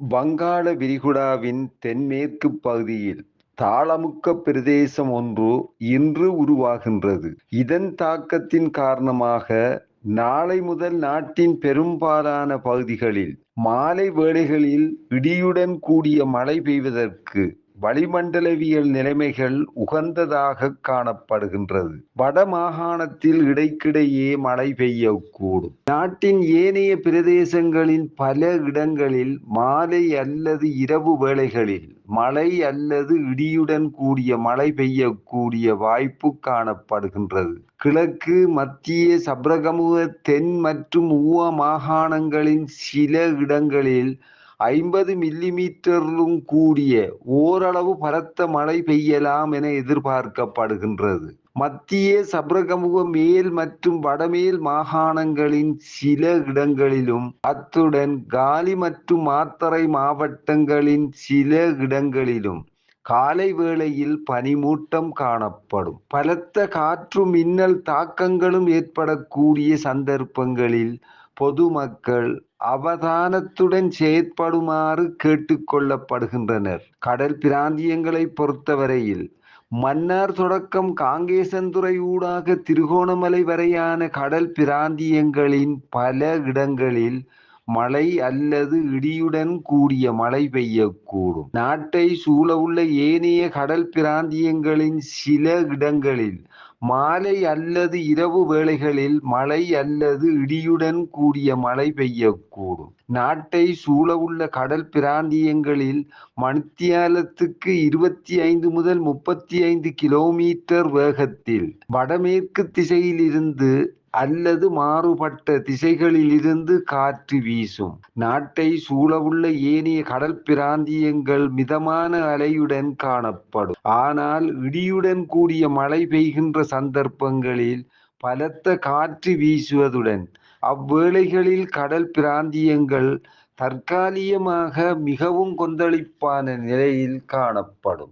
வங்காள விரிகுடாவின் தென்மேற்குப் பகுதியில் தாளமுக்க பிரதேசம் ஒன்று இன்று உருவாகின்றது. இதன் தாக்கத்தின் காரணமாக நாளை முதல் நாட்டின் பெரும்பாலான பகுதிகளில் மாலை வேளைகளில் இடியுடன் கூடிய மழை பெய்வதற்கு வளிமண்டலவியல் நிலைமைகள் உகந்ததாக காணப்படுகின்றது. வடமாகாணத்தில் இடைக்கிடையே மழை பெய்யக்கூடும். நாட்டின் ஏனைய பிரதேசங்களின் பல இடங்களில் மாலை அல்லது இரவு வேளைகளில் மழை அல்லது இடியுடன் கூடிய மழை பெய்யக்கூடிய வாய்ப்பு காணப்படுகின்றது. கிழக்கு, மத்திய சப்ரகமுக தென் மற்றும் ஊவ மாகாணங்களின் சில இடங்களில் ஐம்பது மில்லிமீட்டரிலும் கூடிய ஓரளவு பலத்த மழை பெய்யலாம் என எதிர்பார்க்கப்படுகின்றது. மத்திய சப்ரகமுவ மேல் மற்றும் வடமேல் மாகாணங்களின் சில இடங்களிலும் அத்துடன் காலி மற்றும் மாத்தறை மாவட்டங்களின் சில இடங்களிலும் காலை வேளையில் பனிமூட்டம் காணப்படும். பலத்த காற்று மின்னல் தாக்கங்களும் ஏற்படக்கூடிய சந்தர்ப்பங்களில் பொதுமக்கள் அவதானத்துடன் செயற்படுமாறு கேட்டுக்கொள்ளப்படுகின்றனர். கடல் பிராந்தியங்களை பொறுத்தவரையில் மன்னார் தொடக்கம் காங்கேசன்துறை ஊடாக திருகோணமலை வரையான கடல் பிராந்தியங்களின் பல இடங்களில் மழை அல்லது இடியுடன் கூடிய மழை பெய்யக்கூடும். நாட்டை சூழவுள்ள ஏனைய கடல் பிராந்தியங்களின் சில இடங்களில் மாலை அல்லது இரவு வேளைகளில் மழை அல்லது இடியுடன் கூடிய மழை பெய்யக்கூடும். நாட்டை சூழவுள்ள கடல் பிராந்தியங்களில் மணித்தியாலத்துக்கு இருபத்தி ஐந்து முதல் முப்பத்தி ஐந்து கிலோமீட்டர் வேகத்தில் வடமேற்கு திசையிலிருந்து அல்லது மாறுபட்ட திசைகளிலிருந்து காற்று வீசும். நாட்டை சூழவுள்ள ஏனைய கடல் பிராந்தியங்கள் மிதமான அலையுடன் காணப்படும். ஆனால் இடியுடன் கூடிய மழை பெய்கின்ற சந்தர்ப்பங்களில் பலத்த காற்று வீசுவதுடன் அவ்வேளைகளில் கடல் பிராந்தியங்கள் தற்காலிகமாக மிகவும் கொந்தளிப்பான நிலையில் காணப்படும்.